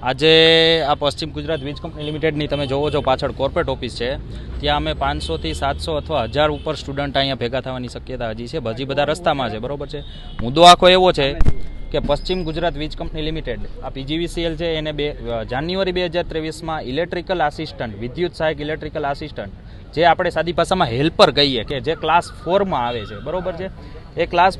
આજે આ પશ્ચિમ ગુજરાત વીજ કંપની લિમિટેડની તમે જોવો છો, પાછળ કોર્પોરેટ ઓફિસ છે. ત્યાં અમે પાંચસોથી સાતસો અથવા હજાર ઉપર સ્ટુડન્ટ અહીંયા ભેગા થવાની શક્યતા હજી છે. હજી બધા રસ્તામાં છે, બરોબર છે? મુદ્દો આખો એવો છે કે પશ્ચિમ ગુજરાત વીજ કંપની લિમિટેડ, આ પીજીવીસીએલ છે, એને બે જાન્યુઆરી બે હજાર ત્રેવીસમાં ઇલેક્ટ્રિકલ આસિસ્ટન્ટ વિદ્યુત સહાયક ઇલેક્ટ્રિકલ આસિસ્ટન્ટ જે આપણે સાદી ભાષામાં હેલ્પર કહીએ કે જે ક્લાસ ફોરમાં આવે છે, બરોબર છે? એ ક્લાસ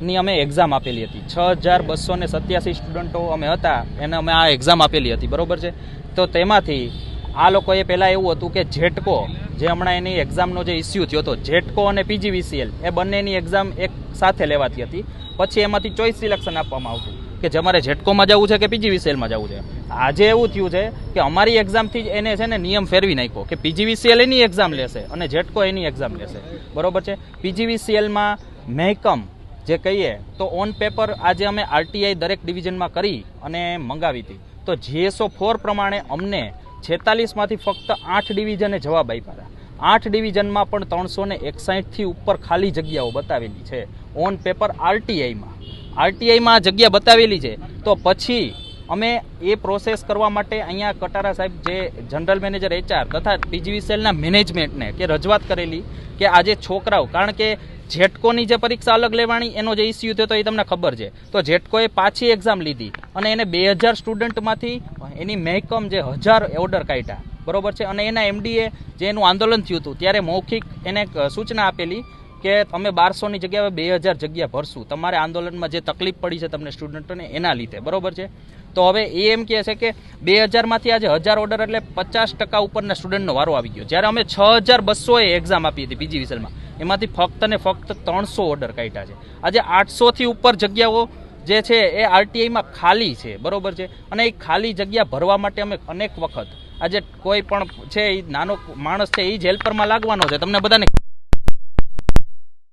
ફોરની અમે એક્ઝામ આપેલી હતી. છ હજાર બસો ને સત્યાસી સ્ટુડન્ટો અમે હતા, એને અમે આ એક્ઝામ આપેલી હતી. બરોબર છે? તો તેમાંથી આ લોકોએ પહેલાં એવું હતું કે જેટકો જે હમણાં એની એક્ઝામનો જે ઇસ્યુ થયો હતો જેટકો અને પીજીવીસીએલ એ બંનેની એક્ઝામ એક સાથે લેવાતી હતી. પછી એમાંથી ચોઈસ સિલેક્શન આપવામાં આવતું કે જે અમારે જેટકોમાં જવું છે કે પીજીવીસીએલમાં જવું છે? આજે એવું થયું છે કે અમારી એક્ઝામથી જ એને છે ને નિયમ ફેરવી નાખ્યો કે પીજીવીસીએલ એની એક્ઝામ લેશે અને જેટકો એની એક્ઝામ લેશે. બરોબર છે? પીજીવીસીએલમાં મહેકમ જે કહીએ, તો ઓન પેપર આજે અમે આરટીઆઈ દરેક ડિવિઝનમાં કરી અને મંગાવી હતી. તો જીએસઓ ફોર પ્રમાણે અમને છેતાલીસમાંથી ફક્ત આઠ ડિવિઝને જવાબ આપ્યા હતા. આઠ ડિવિઝનમાં પણ ત્રણસો ને એકસાઠથી ઉપર ખાલી જગ્યાઓ બતાવેલી છે. ઓન પેપર આરટીઆઈમાં આરટીઆઈમાં જગ્યા બતાવેલી છે. તો પછી અમે એ પ્રોસેસ કરવા માટે અહીંયા કટારા સાહેબ જે જનરલ મેનેજર એચઆર તથા પીજીવીસીએલના મેનેજમેન્ટને કે રજૂઆત કરેલી કે આજે છોકરાઓ, કારણ કે જેટકોની જે પરીક્ષા અલગ લેવાની, એનો જે ઇસ્યુ થયો તો એ તમને ખબર છે. તો જેટકોએ પાછી એક્ઝામ લીધી અને એને બે હજાર સ્ટુડન્ટમાંથી એની મહેકમ જે હજાર ઓર્ડર કાઢ્યા. બરોબર છે? અને એના એમડીએ જે એનું આંદોલન થયું હતું, ત્યારે મૌખિક એને સૂચના આપેલી કે તમે બારસોની જગ્યાએ બે હજાર જગ્યા ભરશું. તમારે આંદોલનમાં જે તકલીફ પડી છે તમને સ્ટુડન્ટોને, એના લીધે. બરોબર છે? તો હવે એ એમ કહે છે કે બે હજારમાંથી આજે હજાર ઓર્ડર એટલે પચાસ ટકા ઉપરના સ્ટુડન્ટનો વારો આવી ગયો. જ્યારે અમે છ હજાર બસોએ એક્ઝામ આપી હતી બીજી વિસલમાં. એમાંથી ફક્ત ને ફક્ત ત્રણસો ઓર્ડર કાઢ્યા છે. આજે આઠસોથી ઉપર જગ્યાઓ જે છે એ આરટીઆઈમાં ખાલી છે. બરોબર છે? અને એ ખાલી જગ્યા ભરવા માટે અમે અનેક વખત આજે કોઈ પણ છે એ નાનો માણસ છે એ જ હેલ્પરમાં લાગવાનો છે. તમને બધાને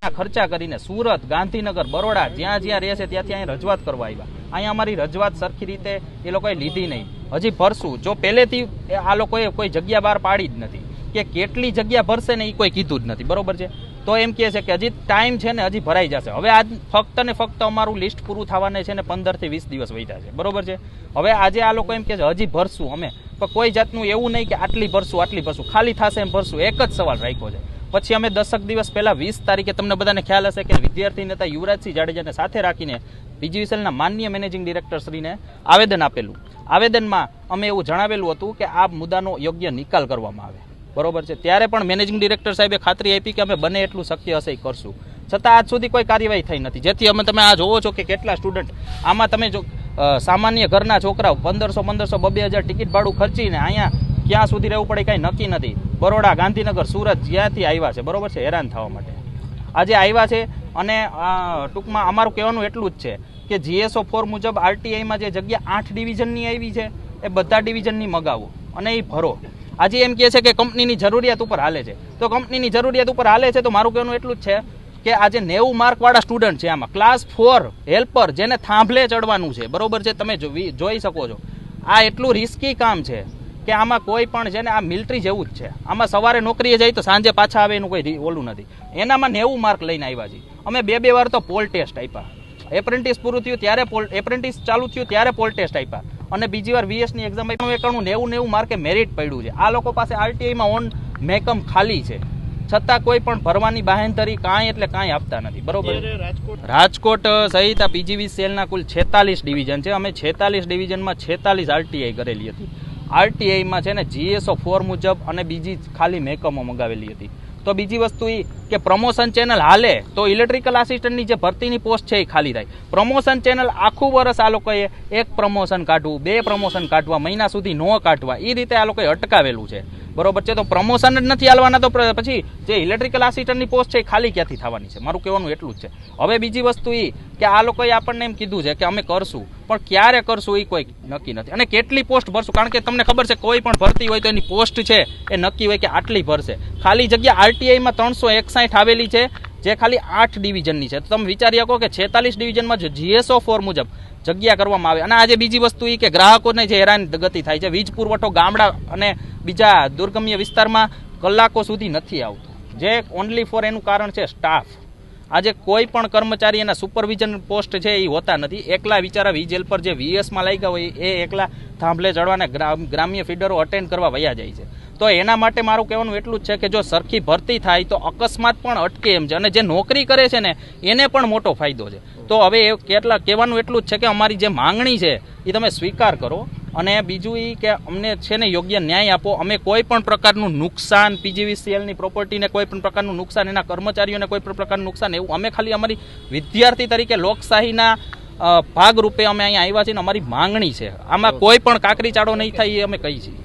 ખર્ચા કરીને સુરત, ગાંધીનગર, બરોડા જ્યાં જ્યાં રહે છે ત્યાંથી અહીં રજૂઆત કરવા આવ્યા. અહીંયા અમારી રજૂઆત સરખી રીતે એ લોકોએ લીધી નહીં. હજી ભરશું. જો પહેલેથી આ લોકોએ કોઈ જગ્યા બહાર પાડી જ નથી કે કેટલી જગ્યા ભરશે ને એ કોઈ કીધું જ નથી. બરોબર છે? તો એમ કહે છે કે હજી ટાઈમ છે ને હજી ભરાઈ જશે. હવે આજ ફક્ત ને ફક્ત અમારું લિસ્ટ પૂરું થવાને છે ને પંદરથી વીસ દિવસ વૈધા છે. બરોબર છે? હવે આજે આ લોકો એમ કહે છે, હજી ભરશું અમે. પણ કોઈ જાતનું એવું નહીં કે આટલી ભરશું આટલી ભરશું. ખાલી થશે એમ ભરશું. એક જ સવાલ રાખ્યો છે. પછી અમે દસક દિવસ પહેલાં વીસ તારીખે તમને બધાને ખ્યાલ હશે કે વિદ્યાર્થી નેતા યુવરાજસિંહ જાડેજાને સાથે રાખીને પીજીવીસીએલના માનનીય મેનેજિંગ ડિરેક્ટર શ્રીને આવેદન આપેલું. આવેદનમાં અમે એવું જણાવેલું હતું કે આ મુદ્દાનો યોગ્ય નિકાલ કરવામાં આવે. બરોબર છે? ત્યારે પણ મેનેજિંગ ડિરેક્ટર સાહેબે ખાતરી આપી કે અમે બને એટલું શક્ય હશે એ કરશું. છતાં આજ સુધી કોઈ કાર્યવાહી થઈ નથી. જેથી અમે તમે આ જોવો છો કે કેટલા સ્ટુડન્ટ આમાં તમે જો સામાન્ય ઘરના છોકરાઓ પંદરસો પંદરસો બબે હજાર ટિકિટ ભાડું ખર્ચીને અહીંયા ક્યાં સુધી રહેવું પડે, કાંઈ નક્કી નથી. બરોડા, ગાંધીનગર, સુરત જ્યાંથી આવ્યા છે, બરોબર છે? હેરાન થવા માટે. આજે આવ્યા છે અને ટૂંકમાં અમારું કહેવાનું એટલું જ છે કે જીએસઓ ફોર મુજબ આરટીઆઈમાં જે જગ્યા આઠ ડિવિઝનની આવી છે, એ બધા ડિવિઝનની મગાવો અને એ ભરો. આજે એમ કહે છે કે કંપનીની જરૂરિયાત ઉપર હાલે છે. તો કંપનીની જરૂરિયાત ઉપર હાલે છે તો મારું કહેવાનું એટલું જ છે કે આજે નેવું માર્કવાળા સ્ટુડન્ટ છે આમાં. ક્લાસ ફોર હેલ્પર જેને થાંભલે ચડવાનું છે, બરોબર છે? તમે જોઈ શકો છો. આ એટલું રિસ્કી કામ છે. કે આમાં કોઈ પણ છે ને આ મિલિટરી જેવું જ છે. આમાં સવારે નોકરીએ જાય તો સાંજે પાછા આવે એનું કોઈ ઓલું નથી. એનામાં નેવું માર્ક લઈને આવ્યા છે અમે બે બે વાર તો પોલ ટેસ્ટ આપ્યા. એપ્રેન્ટિસ પૂરું થયું ત્યારે પોલ એપ્રેન્ટિસ ચાલુ થયું ત્યારે પોલ ટેસ્ટ આપ્યા. અને બીજી વાર વીએસની એક્ઝામ આપી એકાણું નેવું નેવું માર્કે મેરિટ પડ્યું છે. આ લોકો પાસે આરટીઆઈમાં ઓન મેકમ ખાલી છે. છતાં કોઈ પણ ભરવાની બાહેંધરી કાંઈ એટલે કાંઈ આપતા નથી. બરોબર? રાજકોટ સહિત આ પીજીવી સેલના કુલ છેતાલીસ ડિવિઝન છે. અમે છેતાલીસ ડિવિઝનમાં છેતાલીસ આરટીઆઈ કરેલી હતી. આરટીઆઈમાં છે ને જીએસઓ ફોર મુજબ અને બીજી ખાલી મેકમો મંગાવેલી હતી. તો બીજી વસ્તુ એ કે પ્રમોશન ચેનલ હાલે તો ઇલેક્ટ્રિકલ આસિસ્ટન્ટની જે ભરતીની પોસ્ટ છે એ ખાલી થાય. પ્રમોશન ચેનલ આખું વર્ષ આ લોકોએ એક પ્રમોશન કાઢવું, બે પ્રમોશન કાઢવા, મહિના સુધી ન કાઢવા એ રીતે આ લોકોએ અટકાવેલું છે. બરોબર છે? તો પ્રમોશન જ નથી હાલવાના તો પછી જે ઇલેક્ટ્રિકલ આસિસ્ટન્ટની પોસ્ટ છે એ ખાલી ક્યાંથી થવાની છે? મારું કહેવાનું એટલું જ છે. હવે બીજી વસ્તુ એ કે આ લોકોએ આપણને એમ કીધું છે કે અમે કરશું. પણ ક્યારે કરશું એ કોઈ નક્કી નથી. અને કેટલી પોસ્ટ ભરશું? કારણ કે તમને ખબર છે, કોઈ પણ ભરતી હોય તો એની પોસ્ટ છે, એ નક્કી હોય કે આટલી ભરશે. ખાલી જગ્યા આરટીઆઈમાં ત્રણસો એકસાઠ આવેલી છે, જે ખાલી આઠ ડિવિઝનની છે. તો તમે વિચારી શકો કે છેતાલીસ ડિવિઝનમાં જીએસઓ ફોર મુજબ જગ્યા કરવામાં આવે. અને આજે બીજી વસ્તુ એ કે ગ્રાહકોને જે હેરાન ગતિ થાય છે, વીજ પુરવઠો ગામડા અને બીજા દુર્ગમ્ય વિસ્તારમાં કલાકો સુધી નથી આવતો. જે ઓનલી ફોર એનું કારણ છે સ્ટાફ આજે કોઈ પણ કર્મચારી એના સુપરવિઝન પોસ્ટ છે એ હોતા નથી. એકલા વિચારા વીજેલ પર જે વીએસમાં લાગ્યા હોય એ એકલા થાંભલે ચડવાના ગ્રામ- ગ્રામ્ય ફીડરો અટેન્ડ કરવા વયા જાય છે. તો એના માટે મારું કહેવાનું એટલું જ છે કે જો સરખી ભરતી થાય તો અકસ્માત પણ અટકે એમ છે. અને જે નોકરી કરે છે ને, એને પણ મોટો ફાયદો છે. તો હવે એ કેટલા કહેવાનું એટલું જ છે કે અમારી જે માંગણી છે એ તમે સ્વીકાર કરો. અને બીજું એ કે અમને છે ને યોગ્ય ન્યાય આપો. અમે કોઈ પણ પ્રકારનું નુકસાન પીજીવીસીએલની પ્રોપર્ટીને કોઈ પણ પ્રકારનું નુકસાન એના કર્મચારીઓને કોઈ પણ પ્રકારનું નુકસાન એવું અમે ખાલી અમારી વિદ્યાર્થી તરીકે લોકશાહીના ભાગરૂપે અમે અહીંયા આવ્યા છીએ અને અમારી માંગણી છે. આમાં કોઈ પણ કાકરી ચાળો નહીં થાય એ અમે કહી છીએ.